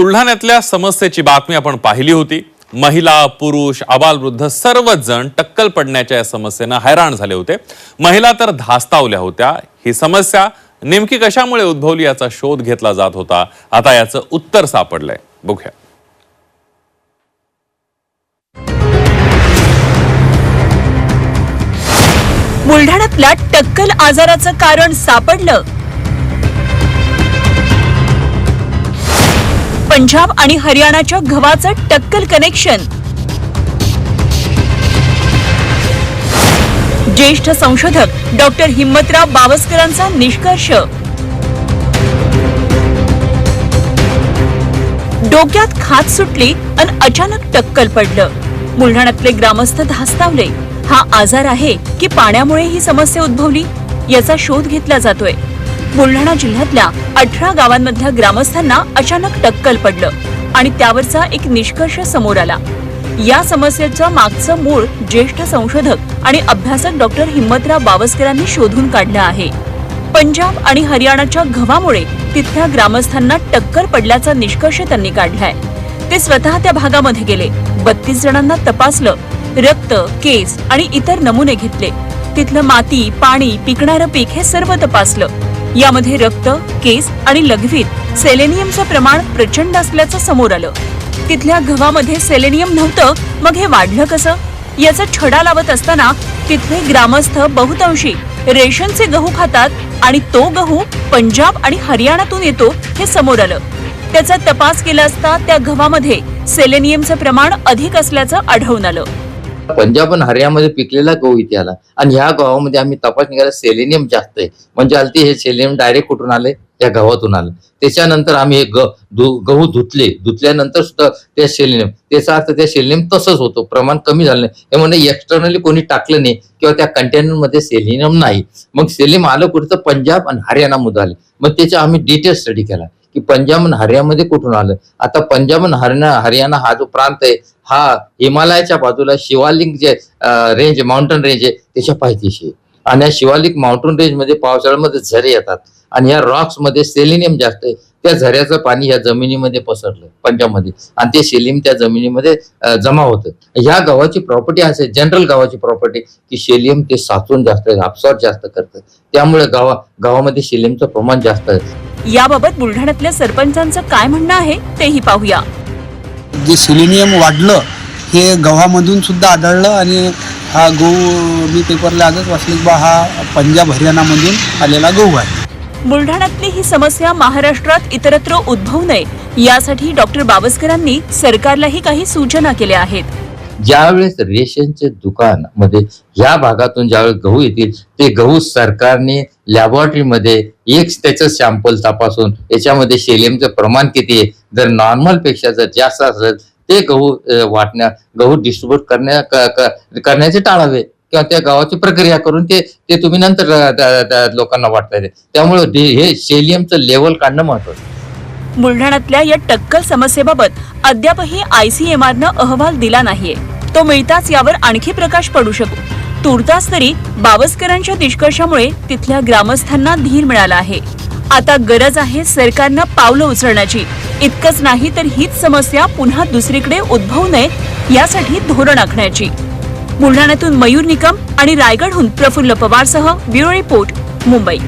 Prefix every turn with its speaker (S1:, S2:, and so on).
S1: बुलढाण्यातल्या समस्येची बातमी आपण पाहिली होती. महिला पुरुष आबालवृद्ध सर्वच जण टक्कल पडण्याच्या या समस्येनं हैराण झाले होते. महिला तर धास्तावल्या होत्या. ही समस्या नेमकी कशामुळे उद्भवली याचा शोध घेतला जात होता. आता याचं उत्तर सापडलंय. बघूया.
S2: बुलढाण्यातल्या टक्कल आजाराचं कारण सापडलं. पंजाब आणि हरियाणाच्या गव्हाचं टक्कल कनेक्शन ज्येष्ठ संशोधक डॉक्टर हिम्मतराव बावस्करांचा निष्कर्ष. डोक्यात खात सुटली आणि अचानक टक्कल पडलं. बुलढाण्यातले ग्रामस्थ धास्तावले हा आजार आहे की पाण्यामुळे ही समस्या उद्भवली? याचा शोध घेतला जातोय. बुलढाणा जिल्ह्यातल्या अठरा गावांमधल्या ग्रामस्थांना अचानक टक्कल पडलं आणि त्यावरचा एक निष्कर्ष समोर आला. या समस्येचं मागचं मूळ ज्येष्ठ संशोधक आणि अभ्यासक डॉक्टर हिम्मतराव बावस्करांनी शोधून काढलं आहे. पंजाब आणि हरियाणाच्या घवामुळे तिथल्या ग्रामस्थांना टक्कर पडल्याचा निष्कर्ष त्यांनी काढलाय. ते स्वतः त्या भागामध्ये गेले. बत्तीस जणांना तपासलं रक्त केस आणि इतर नमुने घेतले. तिथलं माती पाणी पिकणारं पीक हे सर्व तपासलं. यामध्ये रक्त केस आणि लघवीत सेलेनियमचं प्रमाण प्रचंड असल्याचं समोर आलं. तिथल्या गव्हामध्ये सेलेनियम नव्हतं मग हे वाढलं कसं? याचा छडा लावत असताना तिथले ग्रामस्थ बहुतांशी रेशनचे गहू खातात आणि तो गहू पंजाब आणि हरियाणातून येतो हे समोर आलं. त्याचा तपास केला असता त्या गव्हामध्ये सेलेनियमचं प्रमाण अधिक असल्याचं आढळून आलं.
S3: पंजाब आणि हरियाणामध्ये पिकलेला गहू इथे आला. आणि ह्या गव्हामध्ये आम्ही तपासणी केला सेलेनियम जास्त आहे. म्हणजे आलती हे सेलेनियम डायरेक्ट कुठून आले त्या गव्हातून आलं. त्याच्यानंतर आम्ही हे गहू धुतले. धुतल्यानंतर सुद्धा ते सेलेनियम त्याचा अर्थ त्या सेलेनियम तसंच होतो. प्रमाण कमी झालं नाही. हे म्हणजे एक्सटर्नली कोणी टाकलं नाही किंवा त्या कंटेनरमध्ये सेलेनियम नाही. मग सेलेनियम आलं कुठं? तर पंजाब आणि हरियाणामध्ये आले. मग त्याचा आम्ही डिटेल स्टडी केला. की पंजाब आणि हरियाणामध्ये कुठून आलं? आता पंजाब आणि हरियाणा हरियाणा हा जो प्रांत आहे हा हिमालयाच्या बाजूला शिवालिक जे रेंज माउंटन रेंज आहे त्याच्या पायथ्याशी आहे. आणि या शिवालिक माउंटन रेंजमध्ये पावसाळ्यामध्ये झरे येतात. आणि या रॉक्समध्ये सेलिनियम जास्त आहे. त्या झऱ्याचं पाणी या जमिनीमध्ये पसरलं पंजाबमध्ये. आणि ते सेलियम त्या जमिनीमध्ये जमा होतं. ह्या गावाची प्रॉपर्टी असे जनरल गावाची प्रॉपर्टी की सेलियम ते साचून जास्त अब्सॉर्ब जास्त करतं. त्यामुळे गावा गावामध्ये सेलियमचं प्रमाण जास्त आहे.
S2: याबाबत बुलढाण्यातल्या सरपंचांचं काय म्हणणं आहे तेही पाहूया.
S4: जे सिलेनियम वाढलं हे गव्हामधून सुद्धा आढळलं आणि हा गहू मी पेपरला आजच वाचले की बा हा पंजाब हरियाणामधून आलेला गहू आहे.
S2: बुलढाण्यातली ही समस्या महाराष्ट्रात इतरत्र उद्भवू नये यासाठी डॉक्टर बावस्करांनी सरकारलाही काही सूचना केल्या आहेत.
S3: ज्यावेळेस रेशनचे दुकानमध्ये या भागातून ज्यावेळेस गहू येतील ते गहू सरकारने लॅबोरेटरीमध्ये एक त्याचं सॅम्पल तपासून याच्यामध्ये शेलियमचं प्रमाण किती आहे जर नॉर्मलपेक्षा जर जास्त असेल ते गहू वाटण्या गहू डिस्ट्रीब्यूट करण्या करण्याचे टाळावे. किंवा त्या गावाची प्रक्रिया करून ते ते तुम्ही नंतर लोकांना वाटता येते त्यामुळे हे सेलियमचं लेवल काढणं महत्वाचं.
S2: बुलढाण्यातल्या या टक्कल समस्येबाबत अद्यापही आयसीएमआरनं अहवाल दिला नाहीये. तो मिळताच यावर आणखी प्रकाश पडू शकतो तुर्तास तरी बावस्करांच्या निष्कर्षामुळे तिथल्या ग्रामस्थांना धीर मिळाला आहे. आता गरज आहे सरकारनं पावलं उचलण्याची. इतकंच नाही तर हीच समस्या पुन्हा दुसरीकडे उद्भवू नये यासाठी धोरण आखण्याची. बुलढाण्यातून मयूर निकम आणि रायगडहून प्रफुल्ल पवारसह ब्युरो रिपोर्ट मुंबई.